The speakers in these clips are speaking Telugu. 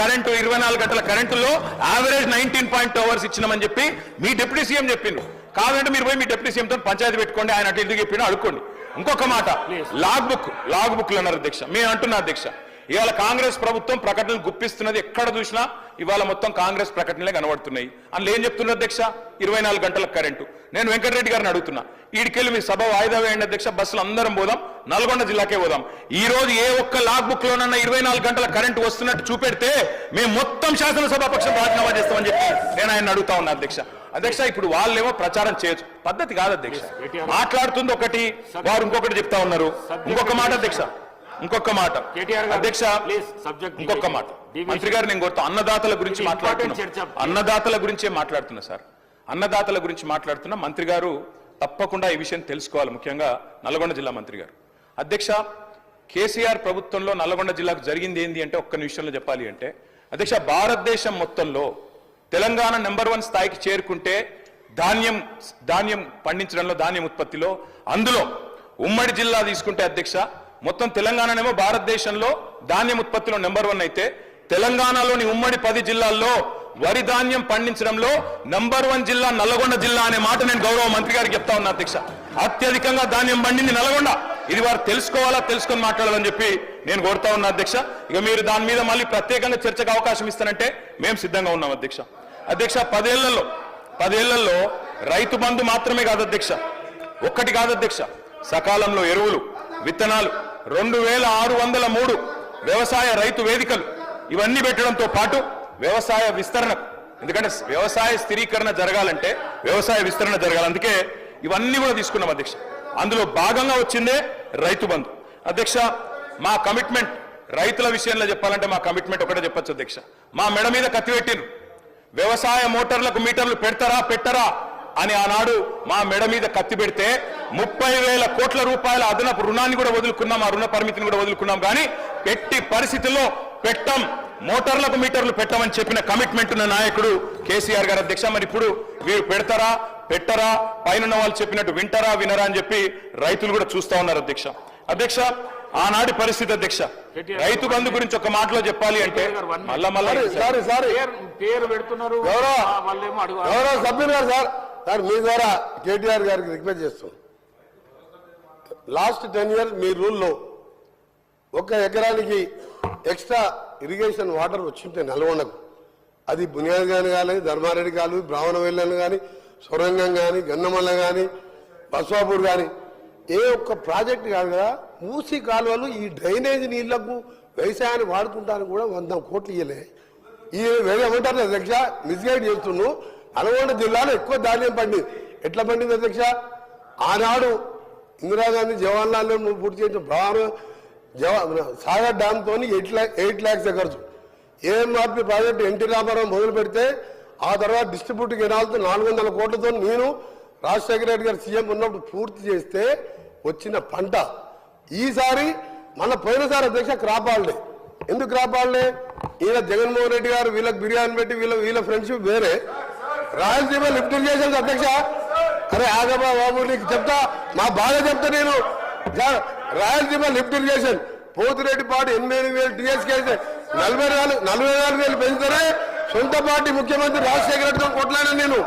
కరెంటు ఇరవై నాలుగు గంటల కరెంటులో యావరేజ్ నైన్టీన్ పాయింట్ అవర్స్ ఇచ్చినామని చెప్పి మీ డిప్యూటీ సీఎం చెప్పిండు. కావాలంటే మీరు పోయి మీ డిప్యూటీ సీఎం తో పంచాయతీ పెట్టుకోండి ఆయన అటు ఎందుకు చెప్పిండో? అడుక్కోండి. ఇంకొక మాట. లాగ్ బుక్ లాగ్ బుక్లు అన్నారు అధ్యక్ష. మేము అంటున్నా అధ్యక్ష. ఇవాళ కాంగ్రెస్ ప్రభుత్వం ప్రకటనలు గుప్పిస్తున్నది ఎక్కడ చూసినా ఇవాళ మొత్తం కాంగ్రెస్ ప్రకటనలే కనబడుతున్నాయి. అందులో ఏం చెప్తున్నారు అధ్యక్ష? ఇరవై నాలుగు గంటల కరెంటు. నేను వెంకటరెడ్డి గారిని అడుగుతున్నా. ఈడికెళ్ళి మీ సభ వాయిదా వేయండి అధ్యక్ష బస్సులు అందరం పోదాం నల్గొండ జిల్లాకే పోదాం. ఈ రోజు ఏ ఒక్క లాగ్ బుక్ లోనన్నా ఇరవై నాలుగు గంటల కరెంటు వస్తున్నట్టు చూపెడితే మేము మొత్తం శాసనసభాపక్షం రాజీనామా చేస్తామని చెప్పి నేను ఆయన అడుగుతా ఉన్నా అధ్యక్ష. అధ్యక్ష ఇప్పుడు వాళ్ళేమో ప్రచారం చేయొచ్చు. పద్ధతి కాదు అధ్యక్ష. మాట్లాడుతుంది ఒకటి వారు ఇంకొకటి చెప్తా ఉన్నారు. ఇంకొక మాట అధ్యక్ష. ఇంకొక మాట. అధ్యక్ష ఇంకొక మాట. మంత్రి గారు నేను కోరుతా అన్నదాతల గురించి. మాట్లాడుతున్నా. అన్నదాతల గురించే మాట్లాడుతున్నా సార్. అన్నదాతల గురించి మాట్లాడుతున్నా. మంత్రి గారు తప్పకుండా ఈ విషయం తెలుసుకోవాలి ముఖ్యంగా నల్గొండ జిల్లా మంత్రి గారు. అధ్యక్ష కేసీఆర్ ప్రభుత్వంలో నల్గొండ జిల్లాకు జరిగింది ఏంది అంటే ఒక్క నిమిషంలో చెప్పాలి అంటే అధ్యక్ష భారతదేశం మొత్తంలో తెలంగాణ నెంబర్ వన్ స్థాయికి చేరుకుంటే ధాన్యం ధాన్యం పండించడంలో ధాన్యం ఉత్పత్తిలో అందులో ఉమ్మడి జిల్లా తీసుకుంటే అధ్యక్ష మొత్తం తెలంగాణనేమో భారతదేశంలో ధాన్యం ఉత్పత్తిలో నెంబర్ వన్ అయితే తెలంగాణలోని ఉమ్మడి పది జిల్లాల్లో వరి ధాన్యం పండించడంలో నంబర్ వన్ జిల్లా నల్లగొండ జిల్లా అనే మాట నేను గౌరవ మంత్రి గారికి చెప్తా ఉన్నా అధ్యక్ష. అత్యధికంగా ధాన్యం పండింది నల్గొండ. ఇది వారు తెలుసుకోవాలా తెలుసుకొని మాట్లాడాలని చెప్పి నేను కోరుతా ఉన్నా అధ్యక్ష. ఇక మీరు దాని మీద మళ్ళీ ప్రత్యేకంగా చర్చకు అవకాశం ఇస్తానంటే మేము సిద్ధంగా ఉన్నాం అధ్యక్ష. అధ్యక్ష పదేళ్ళలో పదేళ్ళలో రైతు బంధు మాత్రమే కాదు అధ్యక్ష. ఒక్కటి కాదు అధ్యక్ష. సకాలంలో ఎరువులు విత్తనాలు రెండు వేల ఆరు వందల మూడు వ్యవసాయ రైతు వేదికలు ఇవన్నీ పెట్టడంతో పాటు వ్యవసాయ విస్తరణ ఎందుకంటే వ్యవసాయ స్థిరీకరణ జరగాలంటే వ్యవసాయ విస్తరణ జరగాలి. అందుకే ఇవన్నీ కూడా తీసుకున్నాం అధ్యక్ష. అందులో భాగంగా వచ్చిందే రైతు బంధు. అధ్యక్ష మా కమిట్మెంట్ రైతుల విషయంలో చెప్పాలంటే మా కమిట్మెంట్ ఒకటే చెప్పొచ్చు అధ్యక్ష. మా మెడ మీద కత్తి పెట్టిరు వ్యవసాయ మోటార్లకు మీటర్లు పెడతారా పెట్టరా? అని ఆనాడు మా మెడ మీద కత్తి పెడితే ముప్పై వేల కోట్ల రూపాయల అదనపు రుణాన్ని కూడా వదులుకున్నాం ఆ రుణ పరిమితిని కూడా వదులుకున్నాం. కానీ ఎట్టి పరిస్థితుల్లో పెట్టం మోటార్లకు మీటర్లు పెట్టమని చెప్పిన కమిట్మెంట్ ఉన్న నాయకుడు కేసీఆర్ గారు అధ్యక్ష. మరి ఇప్పుడు మీరు పెడతారా పెట్టరా పైన వాళ్ళు చెప్పినట్టు వింటారా వినరా అని చెప్పి రైతులు కూడా చూస్తా ఉన్నారు అధ్యక్ష. అధ్యక్ష ఆనాటి పరిస్థితి అధ్యక్ష. రైతు బంధు గురించి ఒక మాటలో చెప్పాలి అంటే మళ్ళా మళ్ళా సారీ సారీ పేరు పెడుతున్నారు. గౌరవ. గౌరవ సభ్యులు గారు సార్. సార్ మీ ద్వారా కేటీఆర్ గారికి రిక్వెస్ట్ చేస్తాం. లాస్ట్ టెన్ ఇయర్స్ మీ రూల్లో ఒక ఎకరానికి ఎక్స్ట్రా ఇరిగేషన్ వాటర్ వచ్చింటే నల్గొండకు. అది బునియాద్ గాని కానీ ధర్మారెడ్డి కాలు బ్రాహ్మణ కానీ సొరంగం కానీ గన్నమల్ల కానీ బస్వాపూర్ కానీ ఏ ఒక్క ప్రాజెక్ట్ కాదు కదా మూసి కాలువలు ఈ డ్రైనేజ్ నీళ్ళకు వ్యవసాయాన్ని వాడుకుంటానికి కూడా వంద కోట్లు ఇవ్వలే ఈ వేరే ఏమంటారు అధ్యక్ష మిస్గైడ్ చేస్తున్నావు. నల్గొండ జిల్లాలో ఎక్కువ ధాన్యం పండింది ఎట్లా పండింది అధ్యక్ష? ఆనాడు ఇందిరాగాంధీ జవహర్లాల్ నెహ్రూ పూర్తి చేసిన ప్రధాన జవా సాగర్ డ్యామ్ తోని eight lakh eight lakhs acres. AMRP project NT Ramarao మొదలు పెడితే ఆ తర్వాత డిస్ట్రిబ్యూట్ కెనాల్తో నాలుగు వందల కోట్లతో నేను రాజశేఖర రెడ్డి గారు సీఎం ఉన్నప్పుడు పూర్తి చేస్తే వచ్చిన పంట. ఈసారి మన పోయినసారి అధ్యక్ష క్రాప్ హాలిడే. ఎందుకు క్రాప్ హాలిడే? ఈయన జగన్మోహన్ రెడ్డి గారు వీళ్ళకి బిర్యానీ పెట్టి వీళ్ళ వీళ్ళ ఫ్రెండ్షిప్ వేరే. రాయలసీమ లిఫ్ట్ ఇరిగేషన్ అధ్యక్ష. అరే ఆగమా బాబు నీకు చెప్తా. మా బాధ చెప్తా నేను. Rayalaseema lift irrigation. Pothireddy party ఎనిమిది వేలు టీఎస్కే నలభై నాలుగు నలభై నాలుగు వేలు పెంచుతారే? సొంత పార్టీ ముఖ్యమంత్రి రాజశేఖర రెడ్డితో కొట్లాడినా నేను.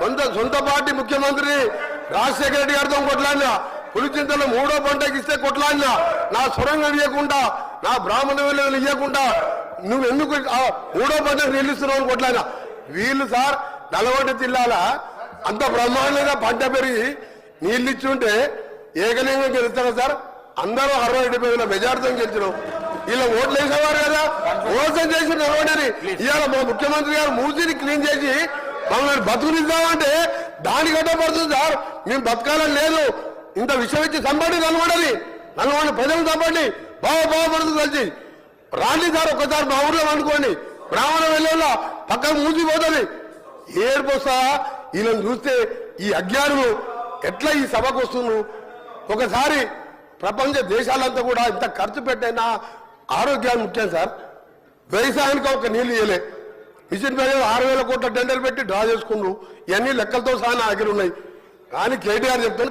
సొంత సొంత పార్టీ ముఖ్యమంత్రి రాజశేఖర రెడ్డి గారితో కొట్లాడినా. పులిచింతలు మూడో పంటకి ఇస్తే కొట్లాడినా. నా సొరంగం ఇవ్వకుండా నా బ్రాహ్మణ విలువలు ఇవ్వకుండా నువ్వు ఎందుకు ఆ మూడో పంటకు నిలుస్తున్నావు అని కొట్లాడినా. వీళ్ళు సార్ నల్గొండ జిల్లాల అంత బ్రహ్మాండంగా పంట పెరిగి నీళ్ళు ఇచ్చుంటే ఏకలింగం గెలుస్తారా సార్? అందరూ అరవై డెబ్బై వేల మెజార్టీతో గెలిచినాం. ఇలా ఓట్లు వేసేవారు కదా? మోసం చేసి నల్గొండని ఇవాళ మా ముఖ్యమంత్రి గారు మూసిని క్లీన్ చేసి మమ్మల్ని బతుకునిద్దామంటే దానికంటే పడుతుంది సార్. మేము బతకాలని లేదు. ఇంత విషయం ఇచ్చి చంపండి నల్గొండని. నల్గొండ ప్రజలు చంపండి. బాగా బాగుపడుతుంది కలిసి. రాండి సార్ ఒక్కసారి మా ఊర్లో అనుకోండి. బ్రాహ్మణ వెళ్ళేలా పక్కన మూసిపోతుంది ఏడుపు వస్తా వీళ్ళని చూస్తే ఈ అజ్ఞానులు ఎట్లా ఈ సభకు వస్తున్నారు? ఒకసారి ప్రపంచ దేశాలంతా కూడా ఇంత ఖర్చు పెట్టైనా ఆరోగ్యాన్ని ముఖ్యం సార్. వ్యవసాయానికి ఒక నీళ్ళు ఇవ్వలే మిషన్ పేరు ఆరు వేల కోట్ల టెండర్ పెట్టి డ్రా చేసుకున్నారు ఇవన్నీ లెక్కలతో సహా నా దగ్గర ఉన్నాయి. కానీ కేటీఆర్ చెప్తాను